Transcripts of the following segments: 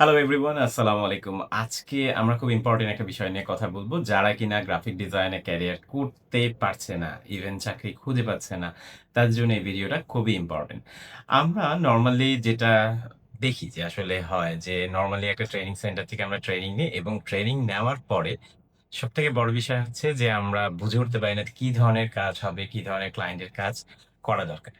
Hello everyone আসসালামু আলাইকুম। আজকে আমরা খুব ইম্পোর্টেন্ট একটা বিষয় নিয়ে কথা বলব যারা কিনা গ্রাফিক ডিজাইনে ক্যারিয়ার করতে পারছে না, ইভেন চাকরি খুঁজে পাচ্ছে না, তার জন্য এই ভিডিওটা খুবই ইম্পর্টেন্ট আমরা নর্মালি যেটা দেখি যে আসলে হয় যে নর্মালি একটা ট্রেনিং সেন্টার থেকে আমরা ট্রেনিং নিই এবং ট্রেনিং নেওয়ার পরে সবথেকে বড় বিষয় হচ্ছে যে আমরা বুঝে উঠতে পারি না কি ধরনের কাজ হবে, কি ধরনের ক্লায়েন্টের কাজ করা দরকার।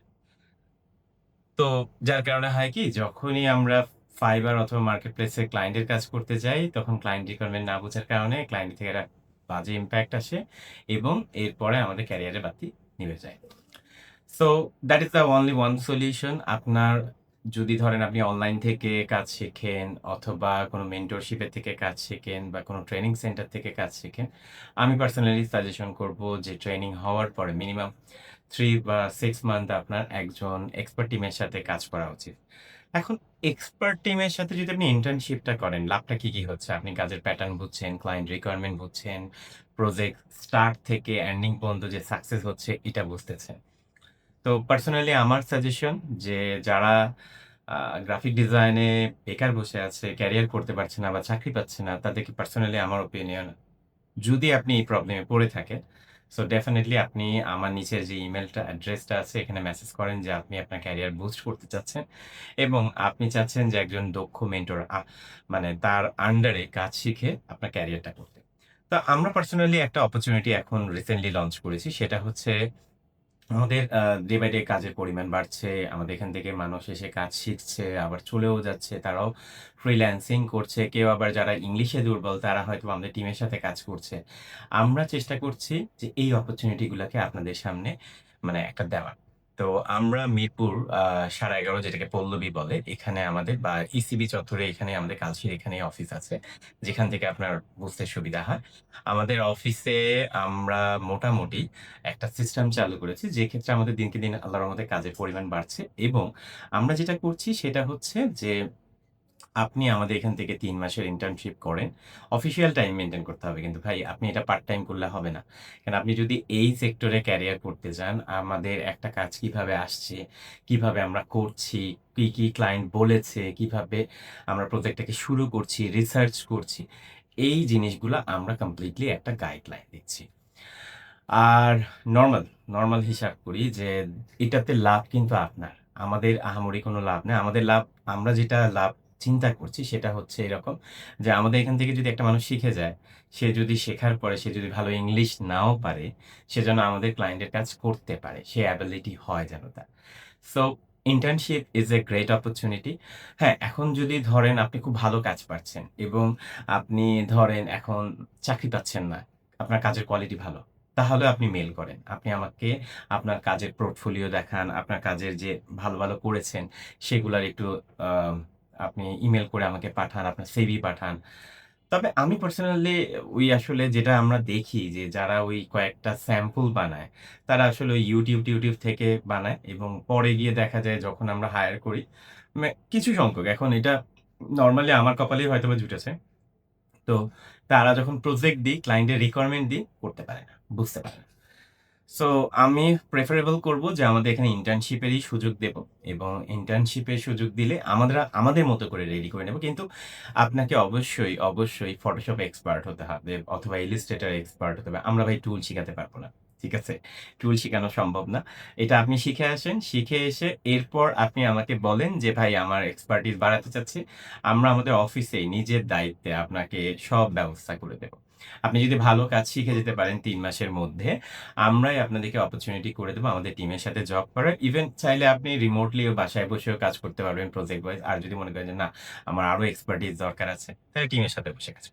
তো যার কারণে হয় কি যখনই আমরা Fiverr অথবা মার্কেটপ্লেসে ক্লায়েন্টের কাজ করতে যাই, তখন ক্লায়েন্ট রিকোয়ারমেন্ট না বোঝার কারণে ক্লায়েন্ট থেকে একটা বাজে ইম্প্যাক্ট আসে এবং এরপরে আমাদের ক্যারিয়ারে বাতি নিভে যায়। So that is the only one solution. আপনার যদি ধরেন আপনি অনলাইন থেকে কাজ শেখেন অথবা কোনো মেন্টরশিপের থেকে কাজ শেখেন বা কোনো ট্রেনিং সেন্টার থেকে কাজ শেখেন, আমি পার্সোনালি সাজেশন করব যে ট্রেনিং হওয়ার পরে মিনিমাম থ্রি বা সিক্স মান্থ আপনার একজন এক্সপার্ট টিমের সাথে কাজ করা উচিত। এখন এক্সপার্ট টিমের সাথে যদি আপনি ইন্টার্নশিপটা করেন, লাভটা কি, কি হচ্ছে? আপনি কাজের প্যাটার্ন বুঝছেন, ক্লায়েন্ট রিকোয়ারমেন্ট বুঝছেন, প্রজেক্ট স্টার্ট থেকে এন্ডিং পর্যন্ত যে সাকসেস হচ্ছে এটা বুঝতেছেন। তো পার্সোনালি আমার সাজেশন যে যারা গ্রাফিক ডিজাইনে বেকার বসে আছে, ক্যারিয়ার করতে পারছে না বা চাকরি পাচ্ছে না, তাদেরকে পার্সোনালি আমার ওপিনিয়ন যদি আপনি এই প্রবলেমে পড়ে থাকেন, সো ডেফিনেটলি আপনি আমার নিচের যে ইমেলটা অ্যাড্রেসটা আছে, এখানে মেসেজ করেন যে আপনি আপনার ক্যারিয়ার বুস্ট করতে চাচ্ছেন এবং আপনি চাচ্ছেন যে একজন দক্ষ মেন্টর মানে তার আন্ডারে কাজ শিখে আপনার ক্যারিয়ারটা করতে। তো আমরা পার্সোনালি একটা অপরচুনিটি এখন রিসেন্টলি লঞ্চ করেছি। সেটা হচ্ছে আমাদের ডে বাই ডে কাজের পরিমাণ বাড়ছে। আমাদের এখান থেকে মানুষ এসে কাজ শিখছে, আবার চলেও যাচ্ছে। তারাও ফ্রিল্যান্সিং করছে। কেউ আবার যারা ইংলিশে দুর্বল তারা হয়তো আমাদের টিমের সাথে কাজ করছে। আমরা চেষ্টা করছি যে এই অপরচুনিটিগুলোকে আপনাদের সামনে মানে একটা দেওয়ার। তো আমরা মিরপুর সাড়ে এগারো যেটাকে পল্লবী বলে, এখানে আমাদের বা ইসিবি চত্বরে এখানে আমাদের কালশির এখানে অফিস আছে। যেখান থেকে আপনার বুঝতে সুবিধা হয়। আমাদের অফিসে আমরা মোটামুটি একটা সিস্টেম চালু করেছি, যে ক্ষেত্রে আমাদের দিনকে দিন আল্লাহর আমাদের কাজের পরিমাণ বাড়ছে এবং আমরা যেটা করছি সেটা হচ্ছে যে আপনি আমাদের এখান থেকে তিন মাসের ইন্টার্নশিপ করেন। অফিসিয়াল টাইম মেনটেন করতে হবে কিন্তু ভাই আপনি এটা পার্ট টাইম করলে হবে না। কারণ আপনি যদি এই সেক্টরে ক্যারিয়ার করতে যান, আমাদের একটা কাজ কীভাবে আসছে, কীভাবে আমরা করছি, কি, কি ক্লায়েন্ট বলেছে, কীভাবে আমরা প্রজেক্টটাকে শুরু করছি, রিসার্চ করছি। এই জিনিসগুলো আমরা কমপ্লিটলি একটা গাইডলাইন দিচ্ছি। আর নর্মাল নর্মাল হিসাব করি যে এটাতে লাভ কিন্তু আপনার। আমাদের আহামরি কোনো লাভ নাই। আমাদের লাভ আমরা যেটা লাভ চিন্তা করছি সেটা হচ্ছে এরকম যে আমাদের এখান থেকে যদি একটা মানুষ শিখে যায়, সে যদি শেখার পরে সে যদি ভালো ইংলিশ নাও পারে, সে যেন আমাদের ক্লায়েন্টের কাজ করতে পারে। সে অ্যাবিলিটি হয় যেন তার। So internship is a great opportunity. হ্যাঁ, এখন যদি ধরেন আপনি খুব ভালো কাজ পাচ্ছেন এবং আপনি ধরেন এখন চাকরি পাচ্ছেন না। আপনার কাজের কোয়ালিটি ভালো। তাহলে আপনি মেল করেন। আপনি আমাকে আপনার কাজের পোর্টফোলিও দেখান, আপনার কাজের যে ভালো, ভালো করেছেন সেগুলার একটু আপনি ইমেল করে আমাকে পাঠান, আপনার সিভি পাঠান। তবে আমি পার্সোনালি ওই আসলে যেটা আমরা দেখি যে যারা ওই কয়েকটা স্যাম্পল বানায়, তারা আসলে ওই YouTube, টিউটিউব থেকে বানায় এবং পরে গিয়ে দেখা যায় যখন আমরা হায়ার করি, মে কিছু সংখ্যক এখন এটা নর্মালি আমার কপালেই হয়তোবা জুটেছে। তো তারা যখন প্রজেক্ট দিই, ক্লায়েন্টের রিকোয়ারমেন্ট দিই, করতে পারে না, বুঝতে পারে না। সো আমি প্রেফারেবল করব যে আমাদের এখানে ইন্টার্নশিপেরই সুযোগ দেব এবং ইন্টার্নশিপের সুযোগ দিলে আমরা আমাদের মতো করে রেডি করে নেব। কিন্তু আপনাকে অবশ্যই, অবশ্যই Photoshop এক্সপার্ট হতে হবে অথবা Illustrator এক্সপার্ট হতে হবে। আমরা ভাই টুল শিখাতে পারব না। ঠিক আছে? টুল শিখানো সম্ভব না। এটা আপনি শিখে আসেন, শিখে এসে এরপর আপনি আমাকে বলেন যে ভাই আমার এক্সপার্টিস বাড়াতে চাচ্ছি। আমরা আমাদের অফিসে নিজের দায়িত্বে আপনাকে সব ব্যবস্থা করে দেব। আপনি যদি ভালো কাজ শিখে যেতে পারেন তিন মাসের মধ্যে, আমরাই আপনাদেরকে অপরচুনিটি করে দেবো আমাদের টিমের সাথে জব করার। ইভেন চাইলে আপনি রিমোটলিও বাসায় বসেও কাজ করতে পারবেন প্রজেক্ট ওয়াইজ। আর যদি মনে করেন না আমার আরও এক্সপার্টিজ দরকার আছে, তাহলে টিমের সাথে বসে কাজ।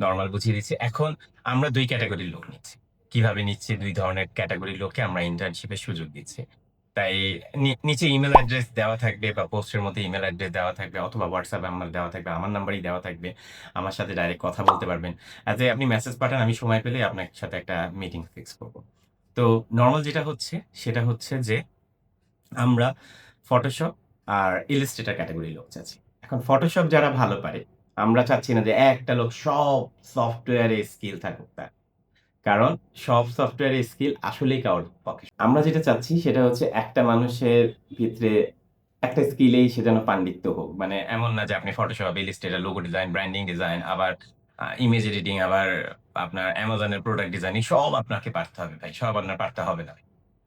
নরমাল বুঝিয়ে দিচ্ছি। এখন আমরা দুই ক্যাটাগরির লোক নিচ্ছি। কীভাবে নিচ্ছি? দুই ধরনের ক্যাটেগরির লোককে আমরা ইন্টার্নশিপের সুযোগ দিচ্ছি। তাই নিচে ইমেল অ্যাড্রেস দেওয়া থাকবে বা পোস্টের মধ্যে ইমেল অ্যাড্রেস দেওয়া থাকবে অথবা এ আমার দেওয়া থাকবে। আমার নাম্বারই দেওয়া থাকবে। আমার সাথে ডাইরেক্ট কথা বলতে পারবেন। এ আপনি মেসেজ পাঠান, আমি সময় পেলেই আপনার সাথে একটা মিটিং ফিক্স করব। তো নর্মাল যেটা হচ্ছে সেটা হচ্ছে যে আমরা ফটোশপ আর Illustrator ক্যাটেগরির লোক চাচ্ছি। এখন ফটোশপ যারা ভালো পারে, আমরা চাচ্ছি না যে একটা লোক সব সফটওয়্যারে স্কিল থাকুক তার। কারণ সব সফটওয়্যারের স্কিল আসলেই কারোর পক্ষে আমরা যেটা চাচ্ছি সেটা হচ্ছে একটা মানুষের ভিতরে একটা স্কিলেই সে যেন পাণ্ডিত্য হোক। মানে এমন না যে আপনি Photoshop, Illustrator, logo design, branding design, আবার ইমেজ এডিটিং, আবার আপনার এর প্রোডাক্ট ডিজাইনিং সব আপনাকে পারতে হবে ভাই। সব আপনার পারতে হবে না।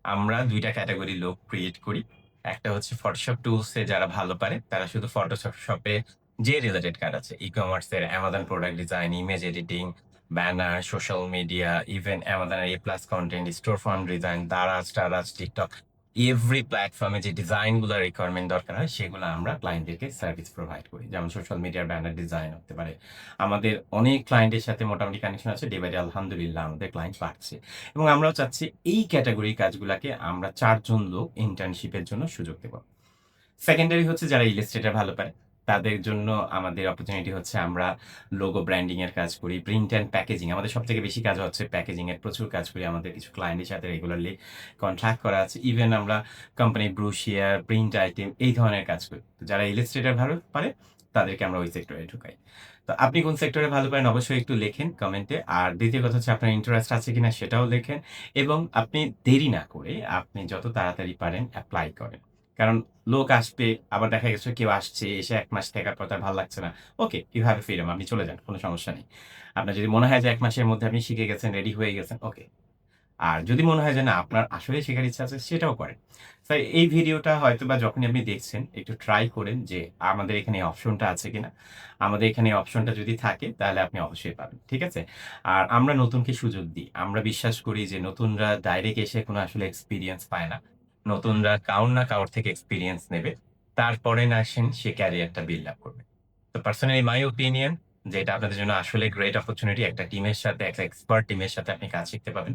আমরা ২ টা ক্যাটেগরি লোক ক্রিয়েট করি। একটা হচ্ছে ফটোশপ টুলস যারা ভালো পারে তারা শুধু ফটোশপ শপে যে রিলেটেড কাজ আছে ই কমার্সের Amazon product design, image editing, banner, social media, even Amazon এর A+ content, store front design, Daraz, Taraz, TikTok every platform এ যে ডিজাইনগুলার রিকোয়ারমেন্ট দরকার হয় সেগুলো আমরা ক্লায়েন্টদেরকে সার্ভিস প্রোভাইড করি। যেমন সোশ্যাল মিডিয়ার ব্যানার ডিজাইন হতে পারে। আমাদের অনেক ক্লায়েন্টের সাথে মোটামুটি কানেকশন আছে। ডে আলহামদুলিল্লাহ আমাদের ক্লায়েন্ট বাড়ছে। এবং আমরাও চাচ্ছি এই ক্যাটেগরির কাজগুলাকে আমরা ৪ জন লোক ইন্টার্নশিপের জন্য সুযোগ দেব। সেকেন্ডারি হচ্ছে যারা ইলাস্ট্রেটর ভালো পারে তাদের জন্য আমাদের অপরচুনিটি হচ্ছে আমরা লোগো ব্র্যান্ডিং এর কাজ করি, প্রিন্ট অ্যান্ড প্যাকেজিং আমাদের সব থেকে বেশি কাজ হচ্ছে প্যাকেজিং এর প্রচুর কাজ করি। আমাদের কিছু ক্লায়েন্টের সাথে রেগুলারলি কন্ট্রাক্ট করা আছে। ইভেন আমরা কোম্পানির ব্রুশিয়ার প্রিন্ট আইটেম এই ধরনের কাজ করি। যারা ইলাস্ট্রেটর ভালো পারে তাদেরকে আমরা ওই সেক্টরে ঢুকাই। তো আপনি কোন সেক্টরে ভালো পারেন অবশ্যই একটু লেখেন কমেন্টে। আর দ্বিতীয় কথা হচ্ছে আপনার ইন্টারেস্ট আছে কিনা সেটাও লেখেন এবং আপনি দেরি না করে আপনি যত তাড়াতাড়ি পারেন অ্যাপ্লাই করেন। কারণ লোক আসবে আবার দেখা গেছে কেউ আসছে এসে ১ মাস থাকার পর তার ভালো লাগছে না। Okay, you have a freedom আপনি চলে যান। কোন সমস্যা নেই। আপনার যদি মনে হয় যে এক মাসের মধ্যে আপনি শিখে গেছেন, রেডি হয়ে গেছেন, ওকে। আর যদি মনে হয় যে না আপনার আসলে শেখার ইচ্ছা আছে সেটাও করেন। তো এই ভিডিওটা হয়তো বা যখনই আপনি দেখছেন একটু ট্রাই করেন যে আমাদের এখানে অপশনটা আছে কিনা। আমাদের এখানে অপশনটা যদি থাকে তাহলে আপনি অবশ্যই পাবেন। ঠিক আছে? আর আমরা নতুনকে সুযোগ দিই। আমরা বিশ্বাস করি যে নতুনরা ডাইরেক্ট এসে কোনো আসলে এক্সপিরিয়েন্স পায় না। নতুনরা কাউর না কাউর থেকে এক্সপেরিয়েন্স নেবে। তারপরে না আসেন সে ক্যারিয়ারটা বিল্ড আপ করবে। তো পার্সোনালি মাই ওপিনিয়ন যে এটা আপনাদের জন্য আসলে গ্রেট অপরচুনিটি একটা টিমের সাথে একটা এক্সপার্ট টিমের সাথে আপনি কাজ শিখতে পাবেন।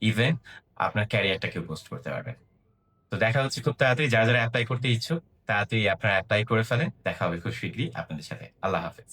ইভেন আপনার ক্যারিয়ারটাকেও বুস্ট করতে পারবেন। তো দেখা হচ্ছে খুব তাড়াতাড়ি যারা, যারা এপ্লাই করতে ইচ্ছুক তাড়াতাড়ি আপনারা এপ্লাই করে ফেলেন। দেখা হবে খুব শীঘ্রই আপনাদের সাথে। আল্লাহ হাফেজ।